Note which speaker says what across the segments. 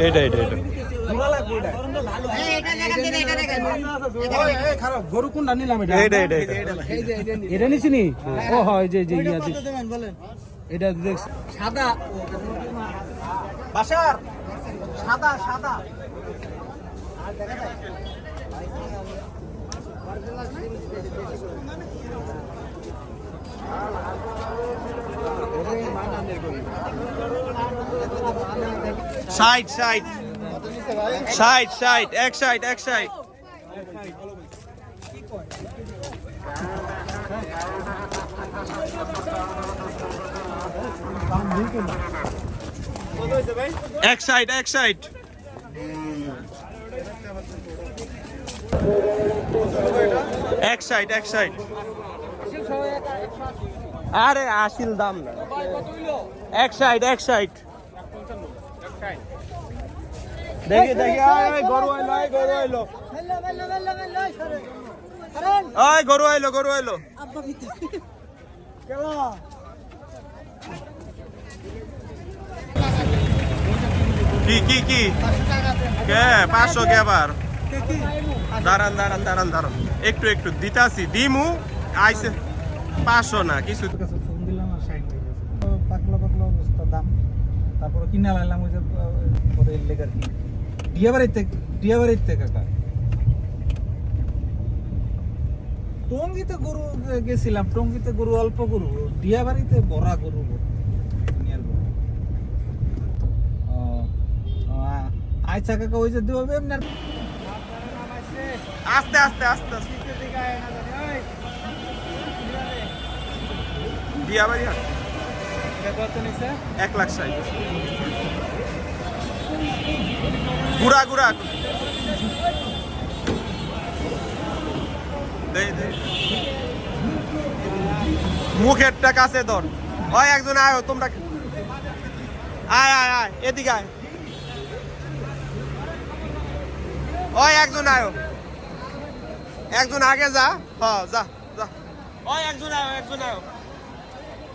Speaker 1: এটা এটা এটা
Speaker 2: খারাপ গরু কোনটা নিলাম এটা?
Speaker 1: এইটা এটা এটা
Speaker 2: এটা নিছি নি ও হয় যে যে এটা দেখ
Speaker 3: সাদা। বাসার। সাদা সাদা।
Speaker 1: ষাট ষাট ষাট ষাট এক ষাট এক ষাট এক ষাট এক ষাট এক ষাট এক ষাট আরে আসিল দাম না। এক ষাট এক ষাট দেখি দেখি গরু আইলো গরু আইলো। আয়, গরু আইলো গরু আইলো। কি কি কি? কে? পাঁচশো কে আবার? দাঁড়ান দাঁড়ান দাঁড়ান দাঁড়ান। একটু একটু, দিতাছি। দিমু, আইসে। পাঁচশো না কিছু
Speaker 2: কাছে ফোন দিলাম আর হয়ে গেছে। পাকলা পাকলা অবস্থা দাম। তারপরে কিনা লাইলাম ওই যে পরে লেগার কি ডিয়াবাড়িতে ডিয়াবাড়িতে কাকা টঙ্গিতে গরু গেছিলাম। টঙ্গিতে গরু অল্প গরু। ডিয়াবাড়িতে বড়া গরু আচ্ছা কাকা ওই যে দেবো
Speaker 1: আস্তে আস্তে আস্তে আস্তে। দিয়াবাড়ি হাট এক লাখ ষাট। গুড়া গুড়া। মুখেরটা কাছে ধর। ওই একজন আয় তোমরা আয় আয় আয় এদিকে আয়। ওই একজন আয়। একজন আগে যা। হ যা যা। ওই একজন আয় একজন আয়।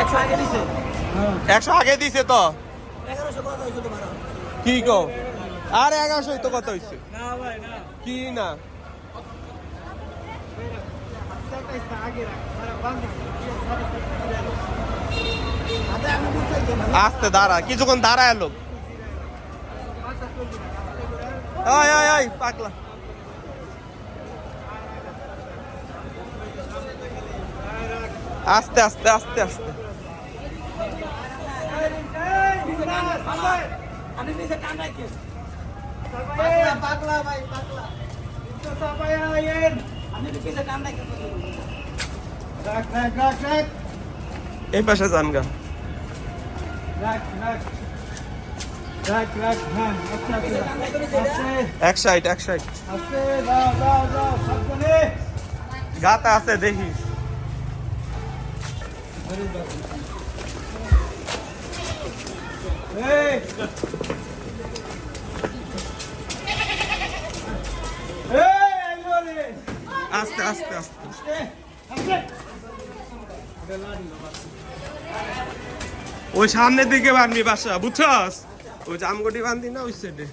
Speaker 3: একশো আগে দিছে।
Speaker 1: তো? কি কো? আরে এগারোশো তো কত হয়েছে? কি না? আস্তে দাঁড়া কিছুক্ষণ দাঁড়ায় লোক পাকলা আস্তে আস্তে আস্তে আস্তে।
Speaker 3: রাখি রাখি
Speaker 1: এই পাশে যান গা। এক সাইড এক সাইড গাতা আছে দেখি। আস্তে আস্তে আস্তে। ওই সামনের দিকে বানবি বাসা, বুঝছস? ওই জামগটি বান্ধি না, ওই সাইডে